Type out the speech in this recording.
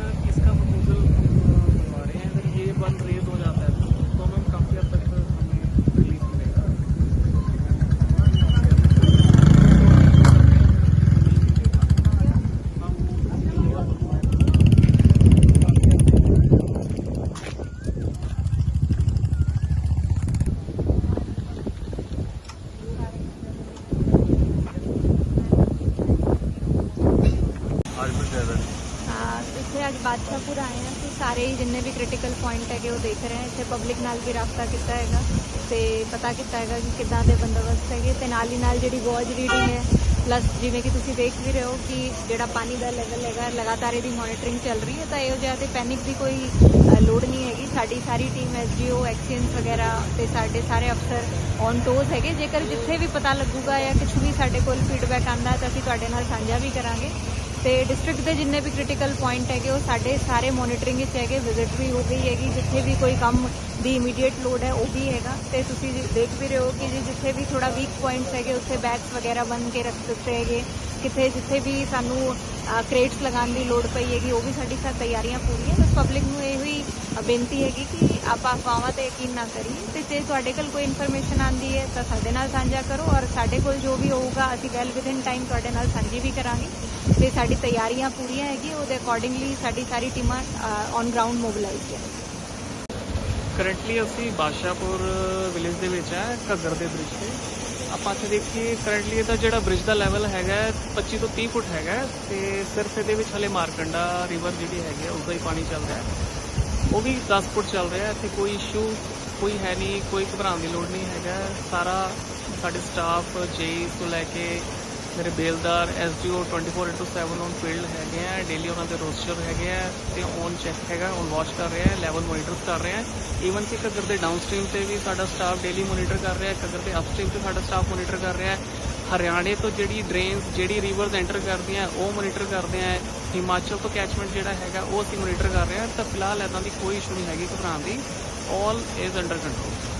इसका प्रपोजल आ रहे हैं अगर ये बन रेल ਅੱਜ ਬਾਦਸ਼ਾਹਪੁਰ ਆਏ ਹਾਂ ਤੇ ਸਾਰੇ ਹੀ ਜਿੰਨੇ ਵੀ ਕ੍ਰਿਟੀਕਲ ਪੁਆਇੰਟ ਹੈਗੇ ਉਹ ਦੇਖ ਰਹੇ ਹਾਂ। ਇੱਥੇ ਪਬਲਿਕ ਨਾਲ ਵੀ ਰਾਬਤਾ ਕੀਤਾ ਹੈਗਾ ਤੇ ਪਤਾ ਕੀਤਾ ਹੈਗਾ ਕਿ ਕਿੱਦਾਂ ਦੇ ਬੰਦੋਬਸਤ ਹੈਗੇ ਤੇ ਨਾਲ ਹੀ ਨਾਲ ਜਿਹੜੀ ਗੋਜ ਰੀਡਿੰਗ ਹੈ ਪਲੱਸ ਜਿਵੇਂ ਕਿ ਤੁਸੀਂ ਦੇਖ ਵੀ ਰਹੇ ਹੋ ਕਿ ਜਿਹੜਾ ਪਾਣੀ ਦਾ ਲੈਵਲ ਹੈਗਾ, ਲਗਾਤਾਰ ਇਹਦੀ ਮੋਨੀਟਰਿੰਗ ਚੱਲ ਰਹੀ ਹੈ ਤਾਂ ਇਹੋ ਜਿਹਾ ਤੇ ਪੈਨਿਕ ਦੀ ਕੋਈ ਲੋੜ ਨਹੀਂ ਹੈਗੀ। ਸਾਡੀ ਸਾਰੀ ਟੀਮ ਐਸਜੀਓ ਐਕਸੀਅੰਸ ਵਗੈਰਾ ਤੇ ਸਾਡੇ ਸਾਰੇ ਅਫਸਰ ਔਨ ਟੋਜ਼ ਹੈਗੇ। ਜੇਕਰ ਜਿੱਥੇ ਵੀ ਪਤਾ ਲੱਗੂਗਾ ਜਾਂ ਕੁਝ ਵੀ ਸਾਡੇ ਕੋਲ ਫੀਡਬੈਕ ਆਂਦਾ ਤਾਂ ਅਸੀਂ ਤੁਹਾਡੇ ਨਾਲ ਸਾਂਝਾ ਵੀ ਕਰਾਂਗੇ। ਤੇ ਡਿਸਟ੍ਰਿਕਟ ਦੇ ਜਿੰਨੇ ਵੀ ਕ੍ਰਿਟੀਕਲ ਪੁਆਇੰਟ ਹੈਗੇ, ਉਹ ਸਾਡੇ ਸਾਰੇ ਮੋਨੀਟਰਿੰਗ ਵਿੱਚ ਹੈਗੇ ਵਿਜ਼ਿਟ ਵੀ ਹੋ ਗਈ ਹੈਗੀ, ਜਿੱਥੇ ਵੀ ਕੋਈ ਕੰਮ ਦੀ ਇਮੀਡੀਏਟ ਲੋਡ ਹੈ, ਉਹ ਵੀ ਹੈਗਾ। ਤੇ ਤੁਸੀਂ ਦੇਖ ਵੀ ਰਹੇ ਹੋ ਕਿ ਜੀ ਜਿੱਥੇ ਵੀ ਥੋੜਾ ਵੀਕ ਪੁਆਇੰਟਸ ਹੈਗੇ, ਉੱਥੇ ਬੈਗਸ ਵਗੈਰਾ ਬੰਨ ਕੇ ਰੱਖ ਦਿੱਤੇ ਹੈਗੇ। ਕਿਤੇ ਜਿੱਥੇ ਵੀ ਸਾਨੂੰ ਕ੍ਰੇਟਸ ਲਗਾਉਣ ਦੀ ਲੋੜ ਪਈ ਹੈਗੀ, ਉਹ ਵੀ ਸਾਡੀ ਸਭ ਤਿਆਰੀਆਂ ਪੂਰੀਆਂ। ਬਸ ਪਬਲਿਕ ਨੂੰ ਇਹੋ ਹੀ ਬੇਨਤੀ ਹੈਗੀ ਕਿ ਆਪਾਂ ਅਫਵਾਹਾਂ ਤੇ ਯਕੀਨ ਨਾ ਕਰੀਏ ਤੇ ਜੇ ਤੁਹਾਡੇ ਕੋਲ ਕੋਈ ਇਨਫੋਰਮੇਸ਼ਨ ਆਂਦੀ ਹੈ ਤਾਂ ਸਾਡੇ ਨਾਲ ਸਾਂਝਾ ਕਰੋ ਔਰ ਸਾਡੇ ਕੋਲ ਜੋ ਵੀ ਹੋਊਗਾ ਅਸੀਂ ਵੈਲ ਵਿਦਿਨ ਟਾਈਮ ਤੁਹਾਡੇ ਨਾਲ ਸਾਂਝੀ ਵੀ ਕਰਾਂਗੇ। ਤੇ ਸਾਡੀ ਤਿਆਰੀਆਂ ਪੂਰੀਆਂ ਹੈਗੀ ਉਹਦੇ ਅਕੋਰਡਿੰਗਲੀ ਸਾਡੀ ਸਾਰੀ ਟੀਮਾਂ ਔਨ ਗਰਾਊਂਡ ਮੋਬਿਲਾਈਜ਼ ਹੈ ਕਰੰਟਲੀ ਅਸੀਂ ਬਾਦਸ਼ਾਹਪੁਰ ਵਿਲੇਜ ਦੇ ਵਿੱਚ ਹੈ ਘੱਗਰ ਦੇ ਬ੍ਰਿਜ ਤੇ। ਆਪਾਂ ਇੱਥੇ ਦੇਖੀਏ ਕਰੰਟਲੀ ਇਹਦਾ ਜਿਹੜਾ ਬ੍ਰਿਜ ਦਾ ਲੈਵਲ ਹੈਗਾ ਹੈ, 25 ਤੋਂ 30 ਫੁੱਟ ਹੈਗਾ ਹੈ। ਤੇ ਸਿਰਫ ਇਹਦੇ ਵਿੱਚ ਹਲੇ ਮਾਰਕੰਡਾ ਰਿਵਰ ਜਿਹੜੀ ਹੈਗੀ ਹੈ ਉਸਦਾ ਹੀ ਪਾਣੀ ਚੱਲ ਰਿਹਾ ਹੈ। ਉਹ ਵੀ 10 ਫੁੱਟ ਚੱਲ ਰਿਹਾ ਇੱਥੇ ਕੋਈ ਇਸ਼ੂ ਕੋਈ ਹੈ ਨਹੀਂ, ਕੋਈ ਘਬਰਾਉਣ ਦੀ ਲੋੜ ਨਹੀਂ ਹੈਗਾ। ਸਾਰਾ ਸਾਡੇ ਸਟਾਫ ਜੇਈ ਤੋਂ ਲੈ ਕੇ ਮੇਰੇ ਬੇਲਦਾਰ ਐਸਡੀਓ 24/7 ਔਨ ਫੀਲਡ ਹੈਗੇ ਆ। ਡੇਲੀ ਉਹਨਾਂ ਦੇ ਰੋਸਟਰ ਹੈਗੇ ਆ ਤੇ ਔਨ ਚੈੱਕ ਹੈਗਾ ਔਨ ਵਾਚ ਕਰ ਰਹੇ ਆ ਲੈਵਲ ਮੋਨੀਟਰ ਕਰ ਰਹੇ ਆ ਈਵਨ ਕਿ ਘੱਗਰ ਦੇ ਡਾਊਨਸਟ੍ਰੀਮ ਤੇ ਵੀ ਸਾਡਾ ਸਟਾਫ ਡੇਲੀ ਮੋਨੀਟਰ ਕਰ ਰਿਹਾ ਹੈ ਘੱਗਰ ਦੇ ਅਪਸਟ੍ਰੀਮ ਤੇ ਸਾਡਾ ਸਟਾਫ ਮੋਨੀਟਰ ਕਰ ਰਿਹਾ ਹੈ। ਹਰਿਆਣੇ ਤੋਂ ਜਿਹੜੀ ਡਰੇਨਸ ਜਿਹੜੀ ਰਿਵਰਸ ਐਂਟਰ ਕਰਦੀਆਂ, ਉਹ ਮੋਨੀਟਰ ਕਰਦੇ ਆ। ਹਿਮਾਚਲ ਤੋਂ ਕੈਚਮੈਂਟ ਜਿਹੜਾ ਹੈਗਾ, ਉਹ ਅਸੀਂ ਮੋਨੀਟਰ ਕਰ ਰਹੇ ਆ। ਤਾਂ ਫਿਲਹਾਲ ਇਦਾਂ ਦੀ ਕੋਈ ਇਸ਼ੂ ਨਹੀਂ ਹੈਗੀ ਘਬਰਾਉਣ ਦੀ। All is under control